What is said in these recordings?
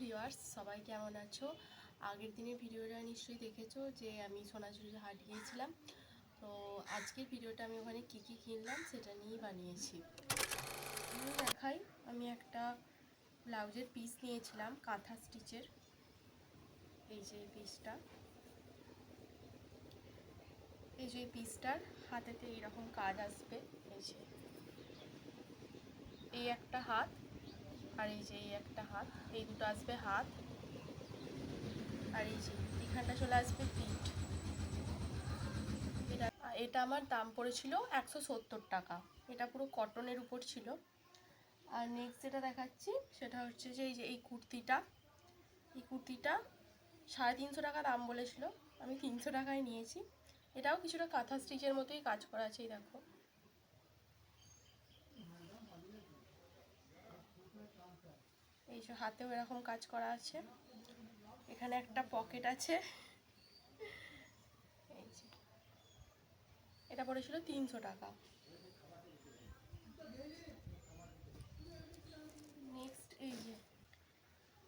Viewers সবাই কেমন আছো? আগের দিনের ভিডিওটা নিশ্চয়ই দেখেছ যে আমি সোনাঝুরির হাট গিয়েছিলাম তো আজকের ভিডিওটা আমি ওখানে কী কী কিনলাম সেটা নিয়েই বানিয়েছি। আমি দেখাই, আমি একটা ব্লাউজের পিস নিয়েছিলাম, কাঁথা স্টিচের। এই যে পিসটা এই যে পিসটার হাতেতে এইরকম কাজ আসবে, এই যে। এই একটা হাত। আর এই যে এই একটা হাত, এই দুটো আসবে হাত। আর এই যে এখানটা চলে আসবে পিঠ এটা এটা আমার দাম পড়েছিল একশো সত্তর টাকা। এটা পুরো কটনের উপর ছিল। আর নেক্সট যেটা দেখাচ্ছি, সেটা হচ্ছে যে এই যে এই কুর্তিটা এই কুর্তিটা সাড়ে তিনশো টাকা দাম বলেছিল। আমি তিনশো টাকায় নিয়েছি। এটাও কিছুটা কাঁথা স্টিচের মতোই কাজ করা আছে দেখো। এই যে হাতেও এরকম কাজ করা আছে। এখানে একটা পকেট আছে। এটা পড়েছিল তিনশো টাকা। নেক্সট এই যে।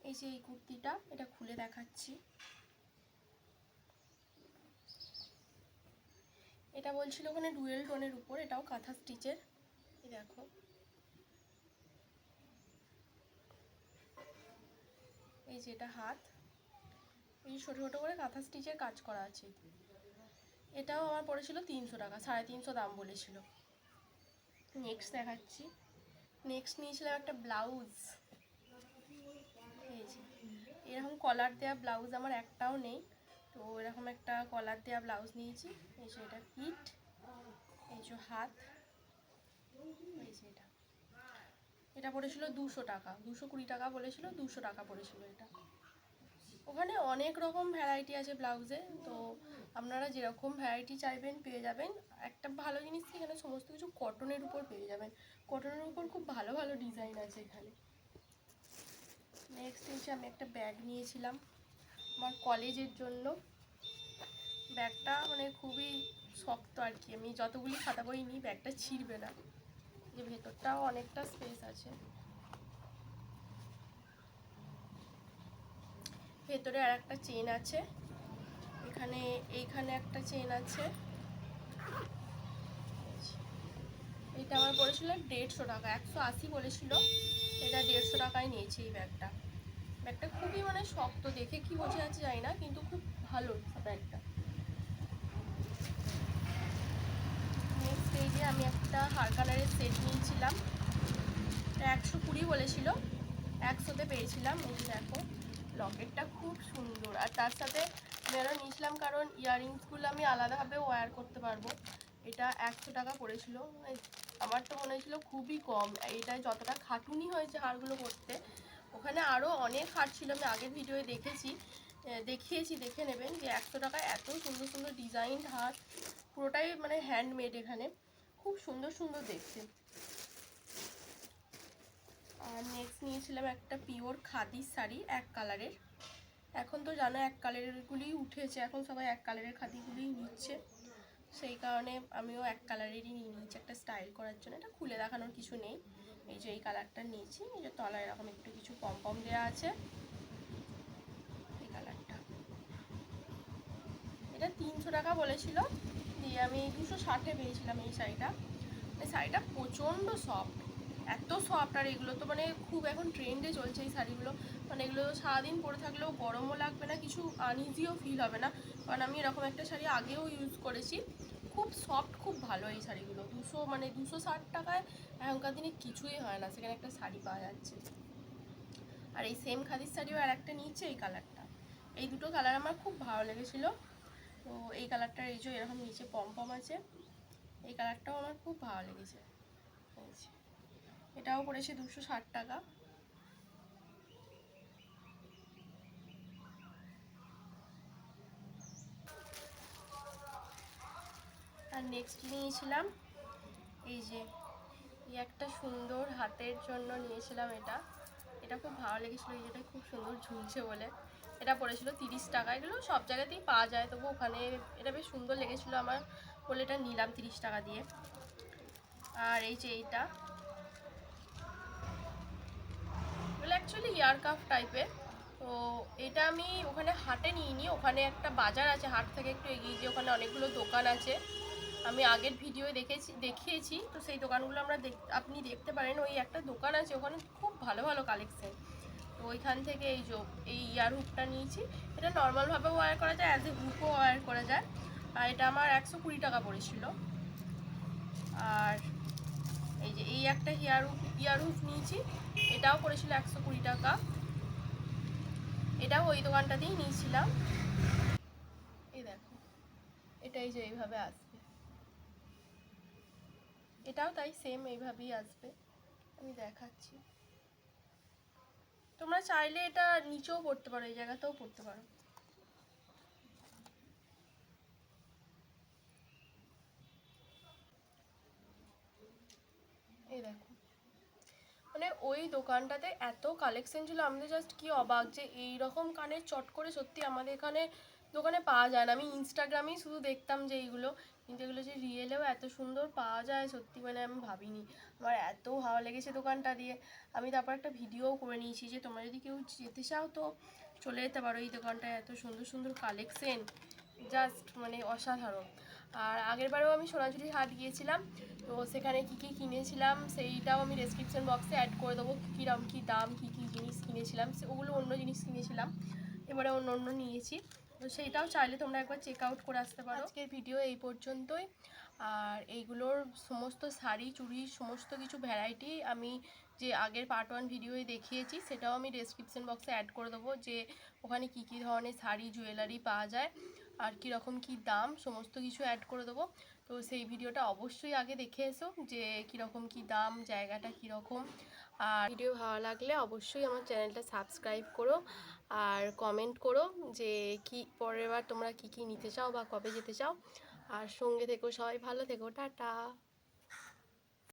এই যে এই কুর্তিটা, এটা খুলে দেখাচ্ছি। এটা বলছিল ওখানে ডুয়েল টোনের উপর, এটাও কাঁথা স্টিচের। দেখো। এই যে এটা হাত, এই ছোটো ছোটো করে কাঁথা স্টিচের কাজ করা আছে। এটাও আমার পড়েছিল তিনশো টাকা, সাড়ে তিনশো দাম বলেছিল। নেক্সট দেখাচ্ছি। নেক্সট নিয়েছিলাম একটা ব্লাউজ। এই যে, এরকম কলার দেওয়া ব্লাউজ আমার একটাও নেই, তো এরকম একটা কলার দেওয়া ব্লাউজ নিয়েছি। এই যে এটা পিঠ এই যে হাত, এই যে এটা। এটা পড়েছিল দুশো টাকা, দুশো কুড়ি টাকা বলেছিল, দুশো টাকা পড়েছিল এটা। ওখানে অনেক রকম ভ্যারাইটি আছে ব্লাউজে তো আপনারা যেরকম ভ্যারাইটি চাইবেন পেয়ে যাবেন। একটা ভালো জিনিস এখানে সমস্ত কিছু কটনের উপর পেয়ে যাবেন। কটনের উপর খুব ভালো ভালো ডিজাইন আছে এখানে। নেক্সট হচ্ছে আমি একটা ব্যাগ নিয়েছিলাম আমার কলেজের জন্য। ব্যাগটা মানে খুবই শক্ত আর কি, আমি যতগুলি খাতা বই নিই ব্যাগটা ছিঁড়বে না। যে ভেতরটাও অনেকটা স্পেস আছে। ভেতরে আর একটা চেন আছে। এখানে, এইখানে একটা চেন আছে। এটা আমার পড়েছিল দেড়শো টাকা, একশো আশি বলেছিল। এটা দেড়শো টাকায় নিয়েছি এই ব্যাগটা। ব্যাগটা খুবই মানে শক্ত, দেখে কি বোঝা যাচ্ছে জানি না, কিন্তু খুব ভালো ব্যাগটা। নেক্সট এই যে আমি একটা কালারের সেট নিয়েছিলাম একশো কুড়ি বলেছিল, একশোতে পেয়েছিলাম। যে দেখো, লকেটটা খুব সুন্দর। আর তার সাথে মেরো নিয়েছিলাম কারণ ইয়াররিংসগুলো আমি আলাদাভাবে ওয়্যার করতে পারব। এটা একশো টাকা পড়েছিল আমার তো মনে হয়েছিল খুবই কম। এটায় যতটা খাটুনি হয়েছে হারগুলো করতে, ওখানে আরও অনেক হার ছিল। আমি আগের ভিডিওয়ে দেখেছি দেখিয়েছি, দেখে নেবেন যে একশো টাকা এত সুন্দর সুন্দর ডিজাইন হার, পুরোটাই মানে হ্যান্ডমেড এখানে। খুব সুন্দর সুন্দর দেখতে। আর নেক্সট নিয়েছিলাম একটা পিওর খাদির শাড়ি, এক কালারের এখন তো জানো এক কালারেরগুলিই উঠেছে, এখন সবাই এক কালারের খাদিগুলিই নিচ্ছে। সেই কারণে আমিও এক কালারেরই নিয়ে নিয়েছি, একটা স্টাইল করার জন্য। এটা খুলে দেখানোর কিছু নেই। এই যে এই কালারটা নিয়েছি, এই যে তলায় এরকম একটু কিছু পম পম দেওয়া আছে। এই কালারটা এটা তিনশো টাকা বলেছিল, দিয়ে আমি দুশো ষাটে পেয়েছিলাম এই শাড়িটা। এই শাড়িটা প্রচণ্ড সফট এত সফট আর এগুলো তো মানে খুব এখন ট্রেন্ডে চলছে এই শাড়িগুলো। মানে এগুলো সারাদিন পরে থাকলেও গরমও লাগবে না, কিছু আনইজিও ফিল হবে না। কারণ আমি এরকম একটা শাড়ি আগেও ইউজ করেছি। খুব সফট খুব ভালো এই শাড়িগুলো। দুশো মানে দুশো ষাট টাকায় এখনকার দিনে কিছুই হয় না, সেখানে একটা শাড়ি পাওয়া যাচ্ছে। আর এই সেম খাদির শাড়িও আর একটা নিচ্ছে এই কালারটা এই দুটো কালার আমার খুব ভালো লেগেছিল। তো এই কালারটা এই যে এরকম নিচে পম পম আছে, এই কালারটাও আমার খুব ভালো লেগেছে। এটাও পড়েছে দুশো ষাট টাকা। আর নেক্সট নিয়েছিলাম, এই যে একটা সুন্দর হাতের জন্য নিয়েছিলাম এটা। এটা খুব ভালো লেগেছিলো, এই যেটা খুব সুন্দর ঝুলছে বলে। এটা পড়েছিল তিরিশ টাকা, এগুলো সব জায়গাতেই পাওয়া যায়, তবু ওখানে এটা বেশ সুন্দর লেগেছিলো আমার বলে এটা নিলাম তিরিশ টাকা দিয়ে। আর এই যে এইটা এগুলো অ্যাকচুয়ালি ইয়ার কাফ টাইপের তো এটা আমি ওখানে হাটে নিইনি, ওখানে একটা বাজার আছে, হাট থেকে একটু এগিয়ে গিয়ে ওখানে অনেকগুলো দোকান আছে। আমি আগের ভিডিও দেখেছি, দেখিয়েছি, তো সেই দোকানগুলো আমরা দেখ, আপনি দেখতে পারেন, ওই একটা দোকান আছে, ওখানে খুব ভালো ভালো কালেকশন তো ওইখান থেকে এই যে, এই ইয়ার হুকটা নিয়েছি। এটা নর্মালভাবে ওয়্যার করা যায় অ্যাজ এ হুকও ওয়্যার করা যায়। আর এটা আমার একশো কুড়ি টাকা পড়েছিল। আর এই যে, এই একটা হেয়ার হুক ইয়ার হুক নিয়েছি। এটাও পড়েছিল একশো কুড়ি টাকা। এটাও ওই দোকানটাতেই নিয়েছিলাম। এই দেখো, এটাই যে এইভাবে আসবে। এটাও তাই সেম এইভাবেই আসবে। আমি দেখাচ্ছি। তোমরা চাইলে এটা নিচেও পড়তে পারো, এই জায়গাতেও পড়তে পারো। এই দেখো ওই দোকানটাতে এত কালেকশন ছিল আমাদের জাস্ট কি অবাক যে এই রকম কানের চট করে সত্যি আমাদের এখানে দোকানে পাওয়া যায় না। আমি ইনস্টাগ্রামেই শুধু দেখতাম যে এইগুলো, কিন্তু এগুলো যে রিয়েলেও এত সুন্দর পাওয়া যায় সত্যি মানে আমি ভাবিনি। আমার এত ভালো লেগেছে দোকানটা দিয়ে। আমি তারপর একটা ভিডিও করে নিয়েছি যে তোমরা যদি কেউ যেতে চাও তো চলে যেতে পারো এই দোকানটায়, এত সুন্দর সুন্দর কালেকশন জাস্ট মানে অসাধারণ। আর আগের বারেও আমি সোনাঝুরি হাট গিয়েছিলাম, তো সেখানে কী কী কিনেছিলাম সেইটাও আমি ডেসক্রিপশন বক্সে অ্যাড করে দেবো কীরকম কী দাম, কী কী জিনিস কিনেছিলাম ওগুলো অন্য জিনিস কিনেছিলাম, এবারে অন্য অন্য নিয়েছি। তো সেইটাও চাইলে তোমরা একবার চেক আউট করে আসতে পারো। আজকের ভিডিও এই পর্যন্তই। আর এইগুলোর সমস্ত শাড়ি, চুড়ি, সমস্ত কিছু ভ্যারাইটি আমি যে আগের পার্ট ওয়ান ভিডিওয়ে দেখিয়েছি, সেটাও আমি ডেসক্রিপশন বক্সে অ্যাড করে দেবো যে ওখানে কী কী ধরনের শাড়ি জুয়েলারি পাওয়া যায়। আর কীরকম কি দাম, সমস্ত কিছু অ্যাড করে দেবো। তো সেই ভিডিওটা অবশ্যই আগে দেখে এসো যে কীরকম কি দাম, জায়গাটা কীরকম। আর ভিডিও ভালো লাগলে অবশ্যই আমার চ্যানেলটা সাবস্ক্রাইব করো আর কমেন্ট করো যে কি পরের বার তোমরা কি কি নিতে চাও বা কবে যেতে চাও। আর সঙ্গে থেকো, সবাই ভালো থেকো, টাটা।